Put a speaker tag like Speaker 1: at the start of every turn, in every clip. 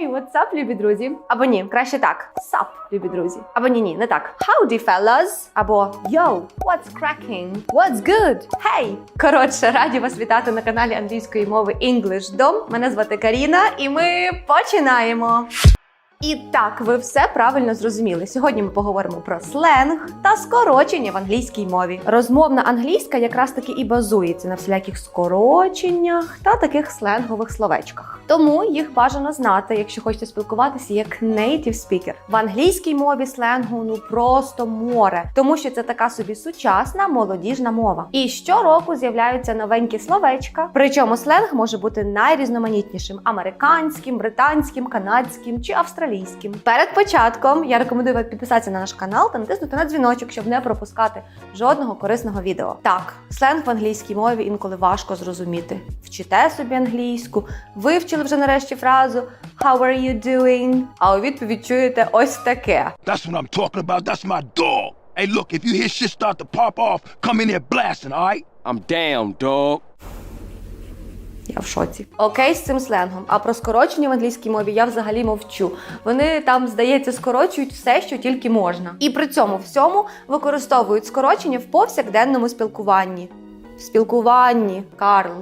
Speaker 1: Hey, what's up, любі друзі? Або ні, краще так. Sup, любі друзі. Або ні, ні, не так. Howdy, fellas. Або Yo, what's cracking? What's good? Hey! Коротше, раді вас вітати на каналі англійської мови English Dom. Мене звати Каріна, і ми починаємо. І так, ви все правильно зрозуміли. Сьогодні ми поговоримо про сленг та скорочення в англійській мові. Розмовна англійська якраз таки і базується на всіляких скороченнях та таких сленгових словечках. Тому їх бажано знати, якщо хочете спілкуватися як native speaker. В англійській мові сленгу ну просто море, тому що це така собі сучасна молодіжна мова. І щороку з'являються новенькі словечка. Причому сленг може бути найрізноманітнішим: американським, британським, канадським чи австралійським. Перед початком я рекомендую вам підписатися на наш канал та натиснути на дзвіночок, щоб не пропускати жодного корисного відео. Так, сленг в англійській мові інколи важко зрозуміти. Вчите собі англійську, вивчили вже нарешті фразу How are you doing? А у відповідь чуєте ось таке.
Speaker 2: That's what I'm talking about. That's my dog. Hey, look, if you hear shit start to pop off, come in here blasting, all right?
Speaker 3: I'm down, dog.
Speaker 1: Я в шоці. Окей, з цим сленгом. А про скорочення в англійській мові я взагалі мовчу. Вони там, здається, скорочують все, що тільки можна. І при цьому всьому використовують скорочення в повсякденному спілкуванні. В спілкуванні, Карл.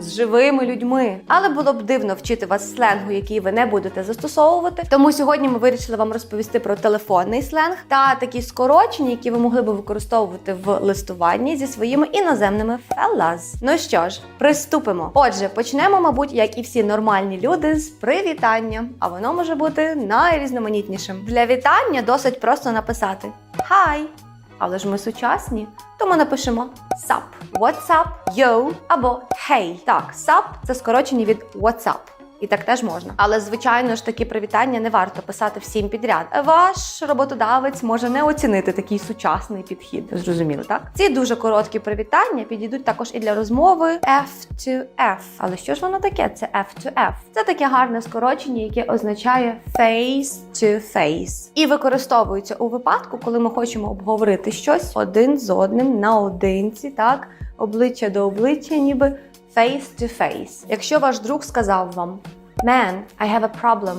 Speaker 1: З живими людьми, але було б дивно вчити вас сленгу, який ви не будете застосовувати. Тому сьогодні ми вирішили вам розповісти про телефонний сленг та такі скорочення, які ви могли би використовувати в листуванні зі своїми іноземними fellas. Ну що ж, приступимо. Отже, почнемо, мабуть, як і всі нормальні люди, з привітання, а воно може бути найрізноманітнішим. Для вітання досить просто написати Hi! Але ж ми сучасні, тому напишемо sup, what's yo або hey. Так, sup – це скорочення від what's up. І так теж можна. Але звичайно ж такі привітання не варто писати всім підряд. Ваш роботодавець може не оцінити такий сучасний підхід. Зрозуміло, так? Ці дуже короткі привітання підійдуть також і для розмови F to F. Але що ж воно таке? Це F to F. Це таке гарне скорочення, яке означає face to face. І використовується у випадку, коли ми хочемо обговорити щось один з одним наодинці, так, обличчя до обличчя, ніби face to face. Якщо ваш друг сказав вам Man, I have a problem,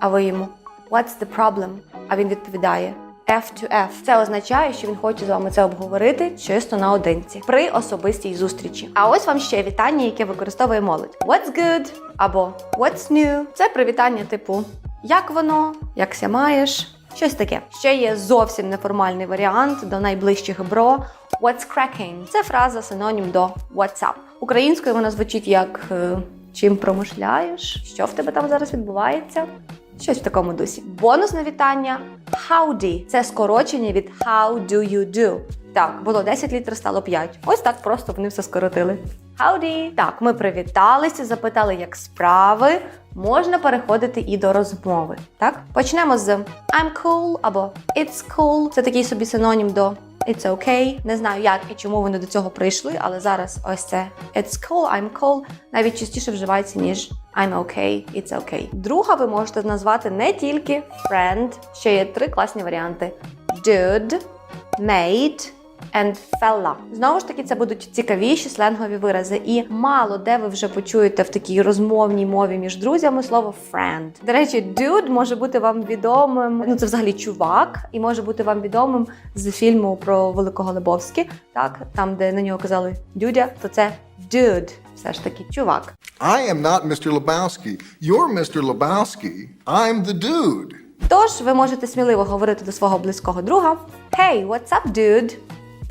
Speaker 1: а ви йому What's the problem? А він відповідає F to F. Це означає, що він хоче з вами це обговорити чисто наодинці при особистій зустрічі. А ось вам ще вітання, яке використовує молодь. What's good? або What's new? Це привітання типу Як воно? Якся маєш? Щось таке. Ще є зовсім неформальний варіант до найближчих бро. What's cracking? Це фраза синонім до What's up. Українською вона звучить як е, чим промишляєш? Що в тебе там зараз відбувається? Щось в такому дусі. Бонусне вітання howdy. Це скорочення від how do you do. Так, було 10 літр, стало 5. Ось так просто вони все скоротили. Howdy! Так, ми привіталися, запитали, як справи. Можна переходити і до розмови. Так, почнемо з I'm cool або It's cool. Це такий собі синонім до It's okay. Не знаю, як і чому вони до цього прийшли, але зараз ось це It's cool, I'm cool навіть частіше вживається, ніж I'm okay, it's okay. Друга ви можете назвати не тільки friend, ще є три класні варіанти: dude, mate and fella. Знову ж таки, це будуть цікавіші сленгові вирази, і мало де ви вже почуєте в такій розмовній мові між друзями слово friend. До речі, dude може бути вам відомим. Ну це взагалі чувак, і може бути вам відомим з фільму про Великого Лебовські. Так, там, де на нього казали дюдя, то це dude. Все ж таки, чувак.
Speaker 4: I am not Mr. Lebowski. You're Mr. Lebowski. I'm the dude.
Speaker 1: Тож ви можете сміливо говорити до свого близького друга: Hey, what's up, dude?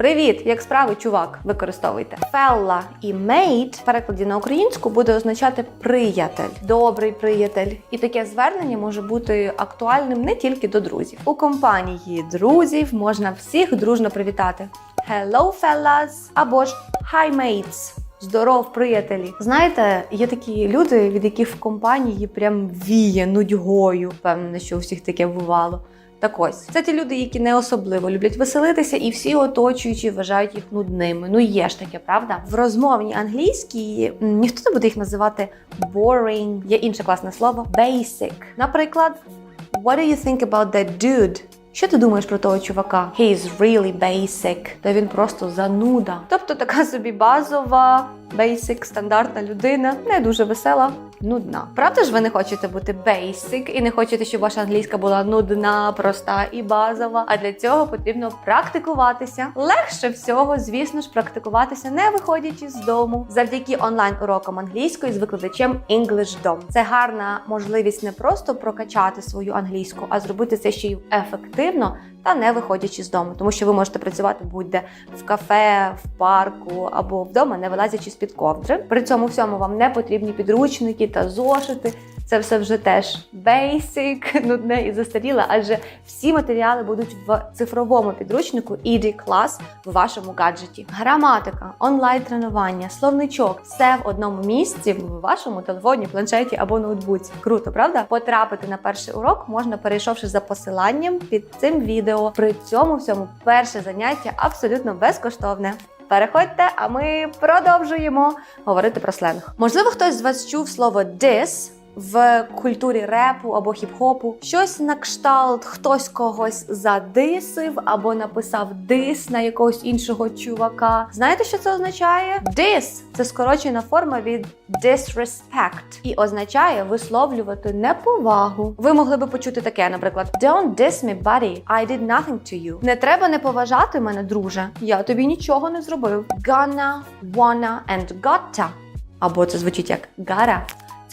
Speaker 1: Привіт, як справи, чувак, використовуйте. Фелла і мейт в перекладі на українську буде означати приятель, добрий приятель. І таке звернення може бути актуальним не тільки до друзів. У компанії друзів можна всіх дружно привітати. Hello, fellas! або ж Hi, mates! Здоров, приятелі. Знаєте, є такі люди, від яких в компанії прям віє нудьгою. Певно, що у всіх таке бувало. Так ось, це ті люди, які не особливо люблять веселитися, і всі оточуючі вважають їх нудними. Ну є ж таке, правда? В розмовній англійській ніхто не буде їх називати boring. Є інше класне слово basic. Наприклад, What do you think about that dude? Що ти думаєш про того чувака? He is really basic. Та він просто зануда. Тобто така собі базова, basic, стандартна людина, не дуже весела. Нудна. Правда ж ви не хочете бути basic і не хочете, щоб ваша англійська була нудна, проста і базова. А для цього потрібно практикуватися. Легше всього, звісно ж, практикуватися не виходячи з дому, завдяки онлайн урокам англійської з викладачем EnglishDom. Це гарна можливість не просто прокачати свою англійську, а зробити це ще й ефективно та не виходячи з дому, тому що ви можете працювати будь-де в кафе, в парку або вдома, не вилазячи з під ковдри. При цьому всьому вам не потрібні підручники та зошити. Це все вже теж basic, нудне і застаріле, адже всі матеріали будуть в цифровому підручнику ED Class в вашому гаджеті. Граматика, онлайн-тренування, словничок все в одному місці в вашому телефоні, планшеті або ноутбуці. Круто, правда? Потрапити на перший урок можна, перейшовши за посиланням під цим відео. При цьому всьому перше заняття абсолютно безкоштовне. Переходьте, а ми продовжуємо говорити про сленг. Можливо, хтось з вас чув слово «diss», в культурі репу або хіп-хопу щось на кшталт, хтось когось задисив або написав дис на якогось іншого чувака. Знаєте, що це означає? Diss – це скорочена форма від disrespect і означає висловлювати неповагу. Ви могли би почути таке, наприклад, Don't diss me, buddy. I did nothing to you. Не треба не поважати мене, друже. Я тобі нічого не зробив. Gonna, wanna and gotta. Або це звучить як gotta.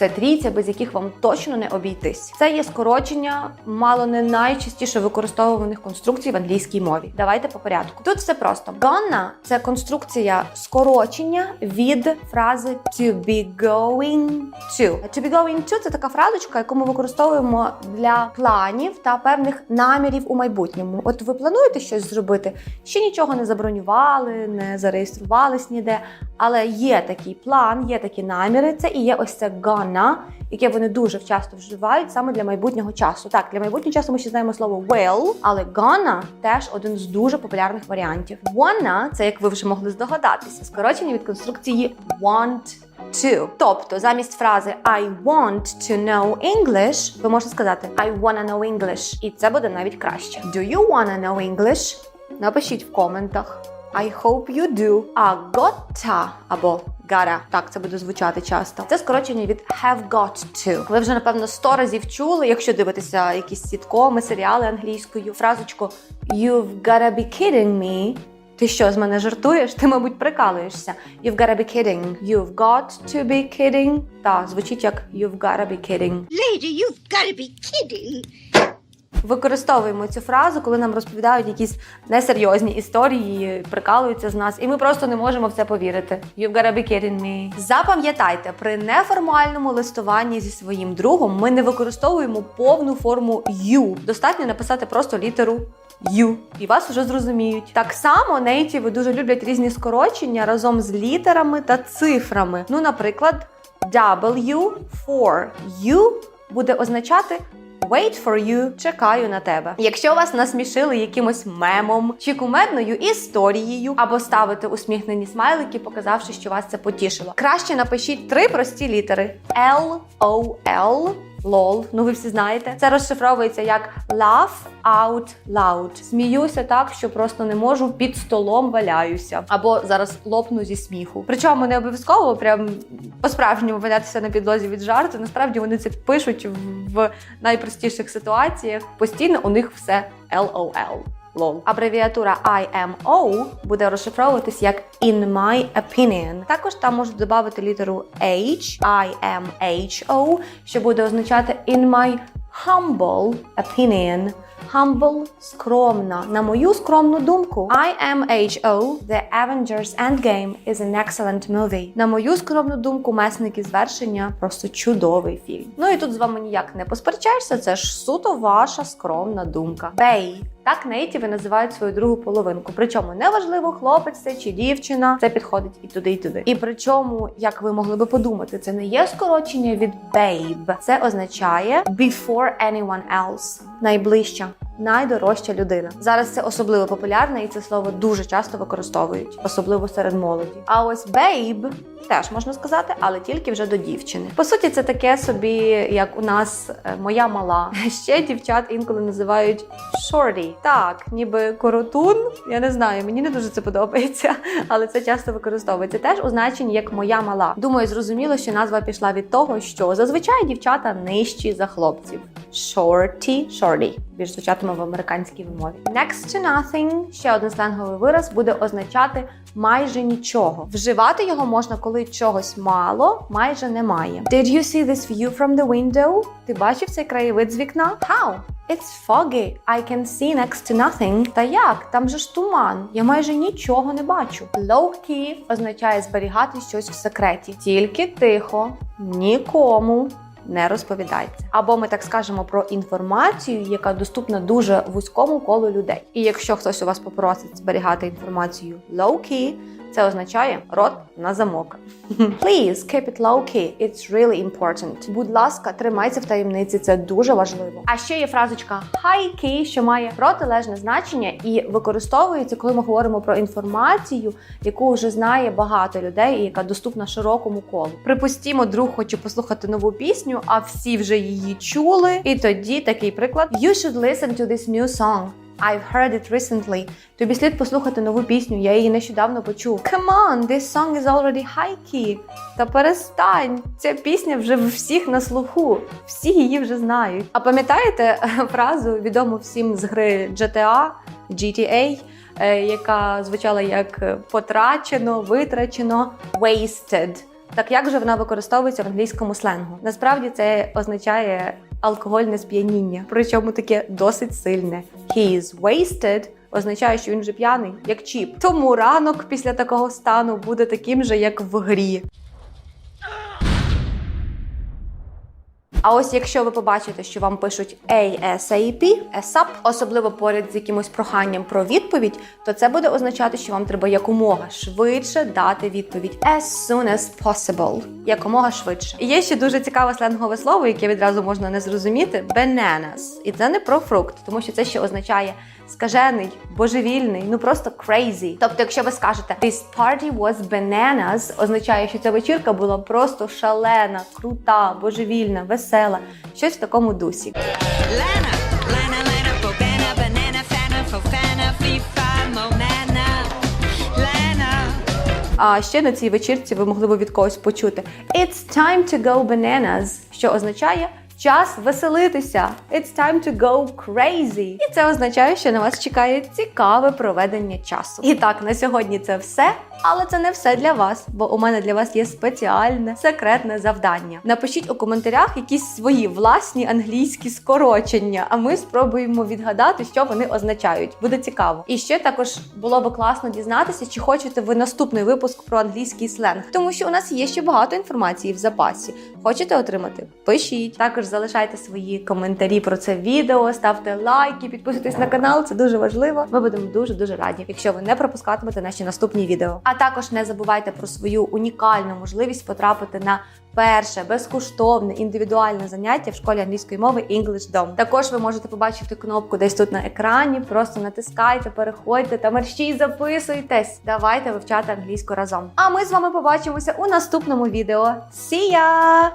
Speaker 1: Це трійця, без яких вам точно не обійтись. Це є скорочення, мало не найчастіше використовуваних конструкцій в англійській мові. Давайте по порядку. Тут все просто. Gonna – це конструкція скорочення від фрази to be going to. To be going to – це така фразочка, яку ми використовуємо для планів та певних намірів у майбутньому. От ви плануєте щось зробити, ще нічого не забронювали, не зареєструвались ніде. Але є такий план, є такі наміри. Це і є ось це gonna, яке вони дуже часто вживають саме для майбутнього часу. Так, для майбутнього часу ми ще знаємо слово will, але gonna теж один з дуже популярних варіантів. Wanna – це як ви вже могли здогадатися, скорочення від конструкції want to. Тобто замість фрази I want to know English ви можете сказати I wanna know English. І це буде навіть краще. Do you wanna know English? Напишіть в коментах. I hope you do. А gotta або gotta, так це буде звучати часто. Це скорочення від have got to. Ви вже напевно сто разів чули, якщо дивитеся якісь сіткоми, серіали англійською. Фразочку You've gotta be kidding me. Ти що з мене жартуєш? Ти, мабуть, прикалуєшся. You've gotta be kidding. You've got to be kidding. Та звучить як You've gotta be kidding.
Speaker 3: Lady, you've got to be kidding.
Speaker 1: Використовуємо цю фразу, коли нам розповідають якісь несерйозні історії, прикалуються з нас, і ми просто не можемо в це повірити. You've gotta be kidding me. Запам'ятайте, при неформальному листуванні зі своїм другом ми не використовуємо повну форму you. Достатньо написати просто літеру You. і вас вже зрозуміють. Так само нейтіви дуже люблять різні скорочення разом з літерами та цифрами. Ну, наприклад, W for you буде означати Wait for you, чекаю на тебе. Якщо вас насмішили якимось мемом чи кумедною історією, або ставите усміхнені смайлики, показавши, що вас це потішило. Краще напишіть три прості літери: L, O, L, LOL, ну ви всі знаєте. Це розшифровується як laugh out loud. Сміюся так, що просто не можу під столом валяюся. Або зараз лопну зі сміху. Причому не обов'язково прям по-справжньому валятися на підлозі від жарту. Насправді вони це пишуть в найпростіших ситуаціях. Постійно у них все LOL. Лол. Абревіатура IMO буде розшифровуватись як in my opinion. Також там можуть додати літеру H, IMHO, що буде означати in my humble opinion. Humble – скромна. На мою скромну думку, IMHO The Avengers Endgame is an excellent movie. На мою скромну думку, месники звершення просто чудовий фільм. Ну і тут з вами ніяк не посперечаєшся, це ж суто ваша скромна думка. Бей. Так нейтіви називають свою другу половинку. Причому неважливо, хлопець це чи дівчина, це підходить і туди, і туди. І причому, як ви могли би подумати, це не є скорочення від babe. Це означає before anyone else. Найближча. Найдорожча людина. Зараз це особливо популярне і це слово дуже часто використовують, особливо серед молоді. А ось babe теж можна сказати, але тільки вже до дівчини. По суті, це таке собі, як у нас е, моя мала. Ще дівчат інколи називають shorty. Так, ніби коротун. Я не знаю, мені не дуже це подобається, але це часто використовується теж у значенні як моя мала. Думаю, зрозуміло, що назва пішла від того, що зазвичай дівчата нижчі за хлопців. Shorty, shorty. Більш звучатиме в американській вимові. Next to nothing, ще один сленговий вираз, буде означати майже нічого. Вживати його можна, коли чогось мало, майже немає. Did you see this view from the window? Ти бачив цей краєвид з вікна? How? It's foggy. I can see next to nothing. Та як? Там же ж туман. Я майже нічого не бачу. Low-key означає зберігати щось в секреті. Тільки тихо, нікому. Не розповідайте. Або ми так скажемо про інформацію, яка доступна дуже вузькому колу людей. І якщо хтось у вас попросить зберігати інформацію low-key, це означає рот на замок. Please keep it low-key. It's really important. Будь ласка, тримайся в таємниці, це дуже важливо. А ще є фразочка high-key, що має протилежне значення і використовується, коли ми говоримо про інформацію, яку вже знає багато людей і яка доступна широкому колу. Припустімо, друг хоче послухати нову пісню, а всі вже її чули. І тоді такий приклад: You should listen to this new song. I've heard it recently. Тобі слід послухати нову пісню, я її нещодавно почув. Come on, this song is already high key. Та перестань, ця пісня вже в всіх на слуху, всі її вже знають. А пам'ятаєте фразу відому всім з гри GTA, GTA, е, яка звучала як е, потрачено, витрачено, wasted. Так як же вона використовується в англійському сленгу? Насправді це означає алкогольне сп'яніння, причому таке досить сильне. He is wasted означає, що він вже п'яний, як чіп. Тому ранок після такого стану буде таким же, як в грі. А ось якщо ви побачите, що вам пишуть ASAP, ASAP, особливо поряд з якимось проханням про відповідь, то це буде означати, що вам треба якомога швидше дати відповідь as soon as possible. Якомога швидше. І є ще дуже цікаве сленгове слово, яке відразу можна не зрозуміти bananas. І це не про фрукт, тому що це ще означає скажений, божевільний, ну просто crazy. Тобто, якщо ви скажете This party was bananas, означає, що ця вечірка була просто шалена, крута, божевільна, весела, щось в такому дусі. А ще на цій вечірці ви могли б від когось почути It's time to go bananas, що означає час веселитися. It's time to go crazy. І це означає, що на вас чекає цікаве проведення часу. І так, на сьогодні це все. Але це не все для вас, бо у мене для вас є спеціальне секретне завдання. Напишіть у коментарях якісь свої власні англійські скорочення, а ми спробуємо відгадати, що вони означають. Буде цікаво. І ще також було би класно дізнатися, чи хочете ви наступний випуск про англійський сленг, тому що у нас є ще багато інформації в запасі. Хочете отримати? Пишіть. Також залишайте свої коментарі про це відео, ставте лайки, підписуйтесь на канал. Це дуже важливо. Ми будемо дуже дуже раді, якщо ви не пропускатимете наші наступні відео. А також не забувайте про свою унікальну можливість потрапити на перше безкоштовне індивідуальне заняття в школі англійської мови English Dom. Також ви можете побачити кнопку десь тут на екрані. Просто натискайте, переходьте та мерщій записуйтесь. Давайте вивчати англійську разом. А ми з вами побачимося у наступному відео. See ya!